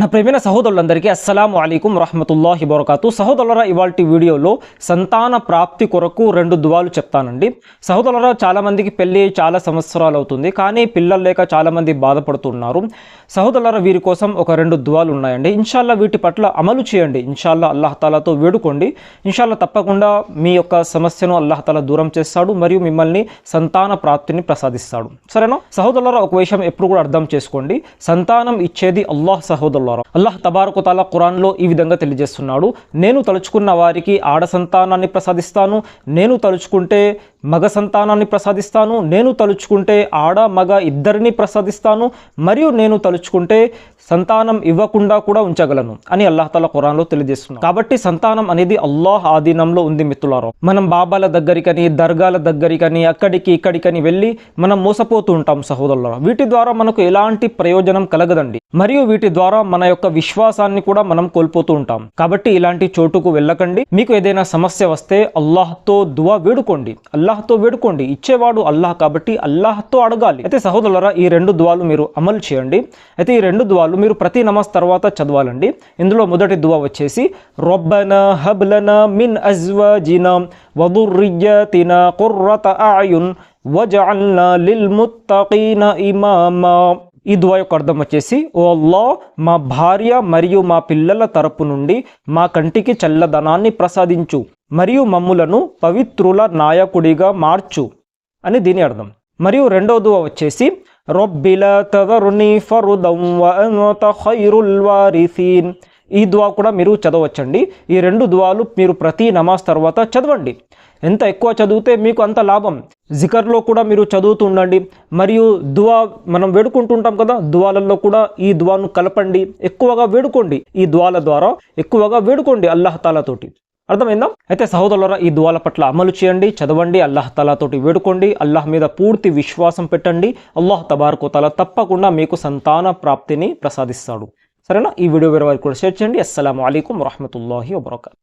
నా ప్రేమైన సహోదరులందరికీ అస్సలం అలీకుం రహమతుల్లాహి బరకాతు. సహోదరుల ఇవాళ వీడియోలో సంతాన ప్రాప్తి కొరకు రెండు దువాలు చెప్తానండి. సహోదరుల చాలామందికి పెళ్ళి చాలా సంవత్సరాలు అవుతుంది కానీ పిల్లలు లేక చాలామంది బాధపడుతున్నారు. సహోదరుల వీరి కోసం ఒక రెండు దువాలు ఉన్నాయండి. ఇన్షాల్లా వీటి పట్ల అమలు చేయండి. ఇన్షాల్లా అల్లాహతాలాతో వేడుకోండి. ఇన్షాల్లా తప్పకుండా మీ యొక్క సమస్యను అల్లాహతాలా దూరం చేస్తాడు మరియు మిమ్మల్ని సంతాన ప్రాప్తిని ప్రసాదిస్తాడు. సరేనా? సహోదరుల ఒక విషయం ఎప్పుడు కూడా అర్థం చేసుకోండి. సంతానం ఇచ్చేది అల్లాహ్ సహోదరులారా అల్లాహ్ తబారకు తాలా ఖురాన్లో ఈ విధంగా తెలియజేస్తున్నాడు. నేను తలుచుకున్న వారికి ఆడ సంతానాన్ని ప్రసాదిస్తాను. నేను తలుచుకుంటే మగ సంతానాన్ని ప్రసాదిస్తాను నేను తలుచుకుంటే ఆడ మగ ఇద్దరిని ప్రసాదిస్తాను మరియు నేను తలుచుకుంటే సంతానం ఇవ్వకుండా కూడా ఉంచగలను అని అల్లాహతల తాలా ఖురాన్లో తెలియజేస్తున్నాను కాబట్టి సంతానం అనేది అల్లాహ్ ఆధీనంలో ఉంది మిత్రులారో. మనం బాబాల దగ్గరికని దర్గాల దగ్గరికని అక్కడికి ఇక్కడికని వెళ్ళి మనం మోసపోతూ ఉంటాం సహోదరులారా. వీటి ద్వారా మనకు ఎలాంటి ప్రయోజనం కలగదండి. మరియు వీటి ద్వారా మన యొక్క విశ్వాసాన్ని కూడా మనం కోల్పోతూ ఉంటాం. కాబట్టి ఇలాంటి చోటుకు వెళ్ళకండి. మీకు ఏదైనా సమస్య వస్తే అల్లాహ్తో దువా వేడుకోండి. అల్లాహ్తో వేడుకోండి. ఇచ్చేవాడు అల్లాహ్ కాబట్టి అల్లాహ్తో అడగాలి. అయితే సహోదరులరా ఈ రెండు దువాలు మీరు అమలు చేయండి. అయితే ఈ రెండు దువాలు మీరు ప్రతి నమాజ్ తర్వాత చదవాలండి. ఇందులో మొదటి దువా వచ్చేసి రొబ్బన హబ్లన మిన్ అజ్వాజిన వదుర్రియతిన కుర్రత ఆయున్ వజఅల్నా లిల్ ముత్తకీన ఇమామా. ఈ దువా యొక్క అర్థం వచ్చేసి ఓ అల్లా మా భార్య మరియు మా పిల్లల తరపు నుండి మా కంటికి చల్లదనాన్ని ప్రసాదించు. మరియు మమ్ములను పవిత్రుల నాయకుడిగా మార్చు అని దీని అర్థం. మరియు రెండో వచ్చేసి రొబ్బిల తదరుని ఫరుదం ఖైరుల్ వారిసీన్. ఈ దువా కూడా మీరు చదవచ్చండి. ఈ రెండు దువాలు మీరు ప్రతి నమాజ్ తర్వాత చదవండి. ఎంత ఎక్కువ చదివితే మీకు అంత లాభం. జికర్లో కూడా మీరు చదువుతూ ఉండండి. మరియు దువా మనం వేడుకుంటుంటాం కదా దువాలలో కూడా ఈ దువాను కలపండి. ఎక్కువగా వేడుకోండి. ఈ దువాల ద్వారా ఎక్కువగా వేడుకోండి అల్లాహ్ తాలాతోటి అర్థమైందా? అయితే సహోదరుల ఈ దువాల పట్ల అమలు చేయండి చదవండి అల్లాహ్ తలాతోటి వేడుకోండి అల్లాహ్ మీద పూర్తి విశ్వాసం పెట్టండి అల్లాహ్ తబార్కు తల తప్పకుండా మీకు సంతాన ప్రాప్తిని ప్రసాదిస్తాడు. సరేనా? ఈ వీడియో వేరే వారికి కూడా షేర్ చేయండి. అస్సలం అయికం వరహమూల వబర్కూ